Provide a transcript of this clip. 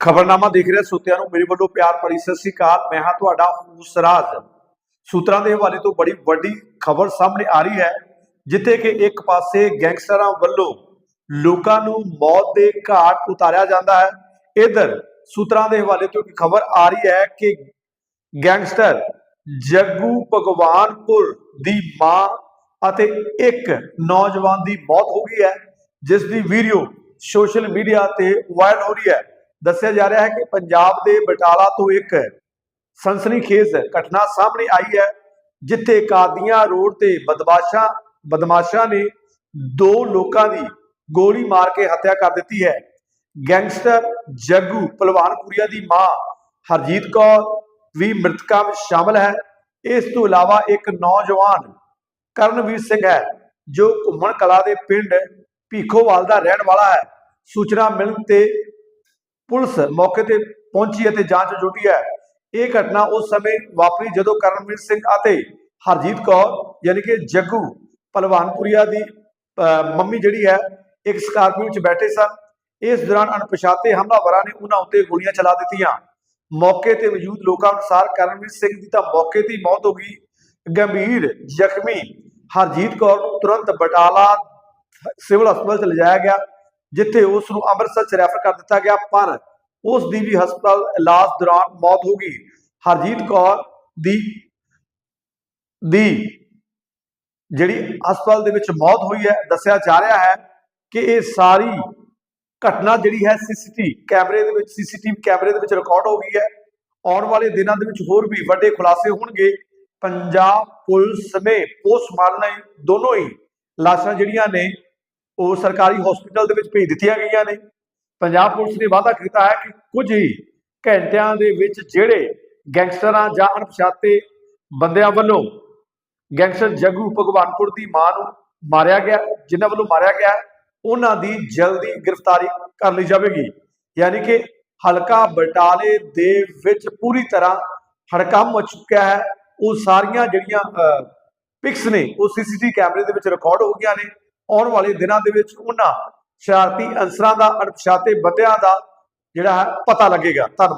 ਖਬਰਨਾਮਾ ਦੇਖ ਰਿਹਾ ਸੋਤਿਆਂ ਨੂੰ, ਮੇਰੇ ਵੱਲੋਂ ਪਿਆਰ ਭਰੀ ਸਤਿ ਸ੍ਰੀ ਅਕਾਲ। ਮੈਂ ਹਾਂ ਤੁਹਾਡਾ ਹੂਸਰਾਜ। ਸੂਤਰਾਂ ਦੇ ਹਵਾਲੇ ਤੋਂ ਬੜੀ ਵੱਡੀ ਖਬਰ ਸਾਹਮਣੇ ਆ ਰਹੀ ਹੈ, ਜਿੱਥੇ ਕਿ ਇੱਕ ਪਾਸੇ ਗੈਂਗਸਟਰਾਂ ਵੱਲੋਂ ਲੋਕਾਂ ਨੂੰ ਮੌਤ ਦੇ ਘਾਟ ਉਤਾਰਿਆ ਜਾਂਦਾ ਹੈ। ਇਧਰ ਸੂਤਰਾਂ ਦੇ ਹਵਾਲੇ ਤੋਂ ਇੱਕ ਖਬਰ ਆ ਰਹੀ ਹੈ ਕਿ ਗੈਂਗਸਟਰ ਜੱਗੂ ਭਗਵਾਨਪੁਰ ਦੀ ਮਾਂ ਅਤੇ ਇੱਕ ਨੌਜਵਾਨ ਦੀ ਮੌਤ ਹੋ ਗਈ ਹੈ, ਜਿਸ ਦੀ ਵੀਡੀਓ ਸੋਸ਼ਲ ਮੀਡੀਆ ਤੇ ਵਾਇਰਲ ਹੋ ਰਹੀ ਹੈ। ਦੱਸਿਆ ਜਾ ਰਿਹਾ ਹੈ ਕਿ ਪੰਜਾਬ ਦੇ ਬਟਾਲਾ ਤੋਂ ਇੱਕ ਸਨਸਨੀਖੇਜ਼ ਘਟਨਾ ਸਾਹਮਣੇ ਆਈ ਹੈ, ਜਿੱਥੇ ਕਾਦੀਆਂ ਰੋਡ ਤੇ ਬਦਮਾਸ਼ਾਂ ਬਦਮਾਸ਼ਾਂ ਨੇ ਦੋ ਲੋਕਾਂ ਦੀ ਗੋਲੀ ਮਾਰ ਕੇ ਹੱਤਿਆ ਕਰ ਦਿੱਤੀ ਹੈ। ਗੈਂਗਸਟਰ ਜੱਗੂ ਪਹਿਲਵਾਨਪੁਰੀਆ ਦੀ ਮਾਂ ਹਰਜੀਤ ਕੌਰ ਵੀ ਮ੍ਰਿਤਕਾਂ ਵਿੱਚ ਸ਼ਾਮਲ ਹੈ। ਇਸ ਤੋਂ ਇਲਾਵਾ ਇੱਕ ਨੌਜਵਾਨ ਕਰਨਵੀਰ ਸਿੰਘ ਹੈ, ਜੋ ਘੁੰਮਣ ਕਲਾ ਦੇ ਪਿੰਡ ਭੀਖੋਵਾਲ ਦਾ ਰਹਿਣ ਵਾਲਾ ਹੈ। ਸੂਚਨਾ ਮਿਲਣ ਤੇ ਪੁਲਿਸ ਮੌਕੇ ਤੇ ਪਹੁੰਚੀ ਅਤੇ ਜਾਂਚ ਜੁਟੀ ਹੈ। ਇਹ ਘਟਨਾ ਉਸ ਸਮੇਂ ਵਾਪਰੀ ਜਦੋਂ ਕਰਨਵੀਰ ਸਿੰਘ ਅਤੇ ਹਰਜੀਤ ਕੌਰ ਯਾਨੀ ਕਿ ਜੱਗੂ ਭਲਵਾਨਪੁਰੀਆ ਦੀ ਅਹ, ਮੰਮੀ ਜਿਹੜੀ ਹੈ ਇੱਕ ਸਕਾਰਪੀਓ ਵਿੱਚ ਬੈਠੇ ਸਨ। ਇਸ ਦੌਰਾਨ ਅਣਪਛਾਤੇ ਹਮਲਾਵਰਾਂ ਨੇ ਉਹਨਾਂ ਉੱਤੇ ਗੋਲੀਆਂ ਚਲਾ ਦਿੱਤੀਆਂ। ਮੌਕੇ ਤੇ ਮੌਜੂਦ ਲੋਕਾਂ ਅਨੁਸਾਰ ਕਰਨਵੀਰ ਸਿੰਘ ਦੀ ਤਾਂ ਮੌਕੇ ਤੇ ਹੀ ਮੌਤ ਹੋ ਗਈ। ਗੰਭੀਰ ਜ਼ਖਮੀ ਹਰਜੀਤ ਕੌਰ ਨੂੰ ਤੁਰੰਤ ਬਟਾਲਾ ਸਿਵਲ ਹਸਪਤਾਲ ਚ ਲਿਜਾਇਆ ਗਿਆ। ਜਿੱਥੇ ਉਸ ਨੂੰ ਅੰਮ੍ਰਿਤਸਰ ਚ ਰੈਫਰ ਕਰ ਦਿੱਤਾ ਗਿਆ, ਪਰ ਉਸ ਦੀ ਵੀ ਹਸਪਤਾਲ ਇਲਾਜ ਦੌਰਾਨ ਮੌਤ ਹੋ ਗਈ। ਹਰਜੀਤ ਕੌਰ ਦੀ ਦੀ ਜਿਹੜੀ ਹਸਪਤਾਲ ਦੇ ਵਿੱਚ ਮੌਤ ਹੋਈ ਹੈ, ਦੱਸਿਆ ਜਾ ਰਿਹਾ ਹੈ ਕਿ ਇਹ ਸਾਰੀ ਘਟਨਾ ਜਿਹੜੀ ਹੈ, ਸੀਸੀਟੀ ਕੈਮਰੇ ਦੇ ਵਿੱਚ, ਸੀਸੀਟੀਵੀ ਕੈਮਰੇ ਦੇ ਵਿੱਚ ਰਿਕਾਰਡ ਹੋ ਗਈ ਹੈ। ਆਉਣ ਵਾਲੇ ਦਿਨਾਂ ਦੇ ਵਿੱਚ ਹੋਰ ਵੀ ਵੱਡੇ ਖੁਲਾਸੇ ਹੋਣਗੇ। ਪੰਜਾਬ ਪੁਲਿਸ ਨੇ ਪੋਸਟਮਾਰਟਮ ਲਈ ਦੋਨੋਂ ਹੀ ਲਾਸ਼ਾਂ ਜਿਹੜੀਆਂ ਨੇ ਉਹ ਸਰਕਾਰੀ ਹਸਪੀਟਲ ਦੇ ਵਿੱਚ ਭੇਜ ਦਿੱਤੀਆਂ ਗਈਆਂ ਨੇ। ਪੰਜਾਬ ਪੁਲਿਸ ਨੇ ਵਾਅਦਾ ਕੀਤਾ ਹੈ ਕਿ ਕੁਝ ਹੀ ਘੰਟਿਆਂ ਦੇ ਵਿੱਚ ਜਿਹੜੇ ਗੈਂਗਸਟਰਾਂ ਜਾਂ ਅਣਪਛਾਤੇ ਬੰਦਿਆਂ ਵੱਲੋਂ ਗੈਂਗਸਟਰ ਜੱਗੂ ਭਗਵਾਨਪੁਰ ਦੀ ਮਾਂ ਨੂੰ ਮਾਰਿਆ ਗਿਆ ਜਿਨ੍ਹਾਂ ਵੱਲੋਂ ਮਾਰਿਆ ਗਿਆ ਹੈ, ਉਹਨਾਂ ਦੀ ਜਲਦੀ ਗ੍ਰਿਫਤਾਰੀ ਕਰ ਲਈ ਜਾਵੇਗੀ। ਯਾਨੀ ਕਿ ਹਲਕਾ ਬਟਾਲੇ ਦੇ ਵਿੱਚ ਪੂਰੀ ਤਰ੍ਹਾਂ ਹੜਕੰਮ ਮਚ ਚੁੱਕਿਆ ਹੈ। ਉਹ ਸਾਰੀਆਂ ਜਿਹੜੀਆਂ ਪਿਕਸ ਨੇ ਉਹ ਸੀਸੀਟੀਵੀ ਕੈਮਰੇ ਦੇ ਵਿੱਚ ਰਿਕਾਰਡ ਹੋ ਗਈਆਂ ਨੇ। ਆਉਣ ਵਾਲੇ ਦਿਨਾਂ ਦੇ ਵਿੱਚ ਉਹਨਾਂ ਸ਼ਰਾਰਤੀ ਅਨਸਰਾਂ ਦਾ ਅਣਪਛਾਤੇ ਬੰਦਿਆਂ ਦਾ ਜਿਹੜਾ ਹੈ ਪਤਾ ਲੱਗੇਗਾ। ਧੰਨਵਾਦ।